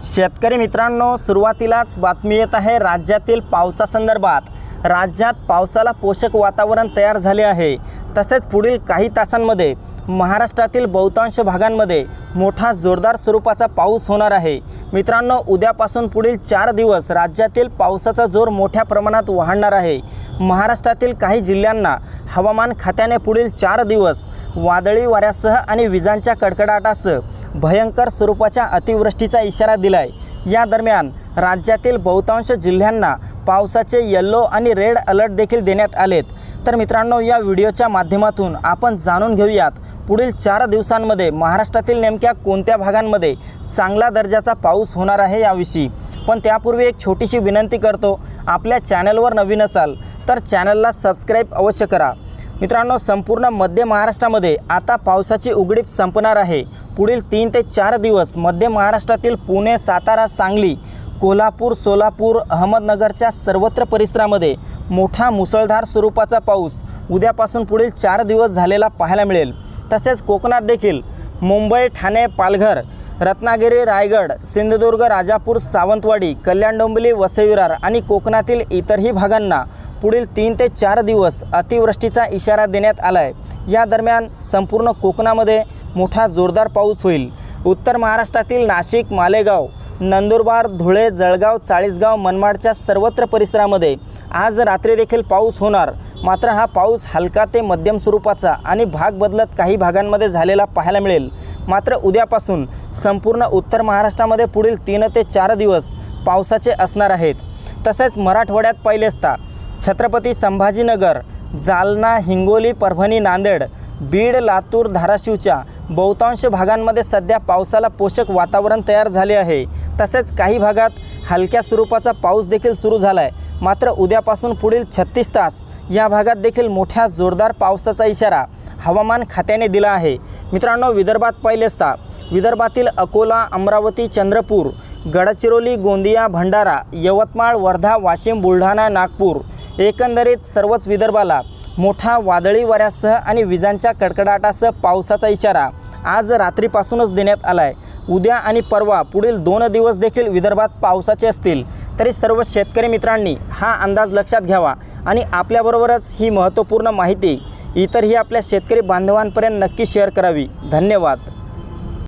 शेतकरी मित्रांनो सुरुवातीलाच बातमी येत आहे राज्यातील पावसासंदर्भात. राज्यात पावसाला पोषक वातावरण तयार झाले आहे. तसेच पुढील काही तासांमध्ये महाराष्ट्रातील बहुतांश भागांमध्ये मोठा जोरदार स्वरूपाचा पाऊस होणार आहे. मित्रांनो उद्यापासून पुढील चार दिवस राज्यातील पावसाचा जोर मोठ्या प्रमाणात वाढणार आहे. महाराष्ट्रातील काही जिल्ह्यांना हवामान खात्याने पुढील चार दिवस वादळी वाऱ्यासह आणि विजांच्या कडकडाटासह भयंकर स्वरूपाच्या अतिवृष्टीचा इशारा दिला आहे या दरम्यान राज्यातील बहुतांश जिल्ह्यांना पावसाचे येल्लो आणि रेड अलर्ट देखील देण्यात आलेत. तर मित्रांनो या व्हिडिओच्या माध्यमातून आपण जाणून घेऊयात पुढील चार दिवसांमध्ये महाराष्ट्रातील नेमक्या कोणत्या भागांमध्ये चांगला दर्जाचा पाऊस होणार आहे याविषयी. पण त्यापूर्वी एक छोटीशी विनंती करतो आपल्या चॅनलवर नवीन असाल तर चॅनलला सबस्क्राईब अवश्य करा. मित्रांनो संपूर्ण मध्य महाराष्ट्रामध्ये आता पावसाची उघडीप संपणार आहे. पुढील तीन ते चार दिवस मध्य महाराष्ट्रातील पुणे सातारा सांगली कोल्हापूर सोलापूर अहमदनगरच्या सर्वत्र परिसरामध्ये मोठा मुसळधार स्वरूपाचा पाऊस उद्यापासून पुढील चार दिवस झालेला पाहायला मिळेल. तसेच कोकणात देखील मुंबई ठाणे पालघर रत्नागिरी रायगड सिंधुदुर्ग राजापूर सावंतवाडी कल्याण डोंबिवली वसईविरार आणि कोकणातील इतरही भागांना पुढील तीन ते चार दिवस अतिवृष्टीचा इशारा देण्यात आला आहे या दरम्यान संपूर्ण कोकणामध्ये मोठा जोरदार पाऊस होईल. उत्तर महाराष्ट्रातील नाशिक मालेगाव नंदुरबार धुळे जळगाव चाळीसगाव मनमाडच्या सर्वत्र परिसरामध्ये आज रात्री देखील पाऊस होणार. मात्र हा पाऊस हलका ते मध्यम स्वरूपाचा आणि भाग बदलत काही भागांमध्ये झालेला पाहायला मिळेल. मात्र उद्यापासून संपूर्ण उत्तर महाराष्ट्रामध्ये पुढील तीन ते चार दिवस पावसाचे असणार आहेत. तसेच मराठवाड्यात पहिलेचता छत्रपती संभाजीनगर जालना हिंगोली परभणी नांदेड बीड लातूर धाराशिवच्या बहुतांश भागांमध्ये सध्या पावसाला पोषक वातावरण तयार झाले आहे. तसेच काही भागात हलक्या स्वरूपाचा पाऊस देखील सुरू झाला आहे मात्र उद्यापासून पुढील छत्तीस तास या भागात देखील मोठ्या जोरदार पावसाचा इशारा हवामान खात्याने दिला आहे. मित्रांनो विदर्भात पहिलेचता विदर्भातील अकोला अमरावती चंद्रपूर गडचिरोली गोंदिया भंडारा यवतमाळ वर्धा वाशिम बुलढाणा नागपूर एकंदरीत सर्वच विदर्भाला मोठा वादळी वाऱ्यासह आणि विजांच्या कडकडाटासह पावसाचा इशारा आज रात्रीपासूनच देण्यात आला आहे उद्या आणि परवा पुढील दोन दिवस देखील विदर्भात पावसाचे असतील. तरी सर्व शेतकरी मित्रांनी हा अंदाज लक्षात घ्यावा आणि आपल्याबरोबरच ही महत्त्वपूर्ण माहिती इतरही आपल्या शेतकरी बांधवांपर्यंत नक्की शेअर करावी. धन्यवाद.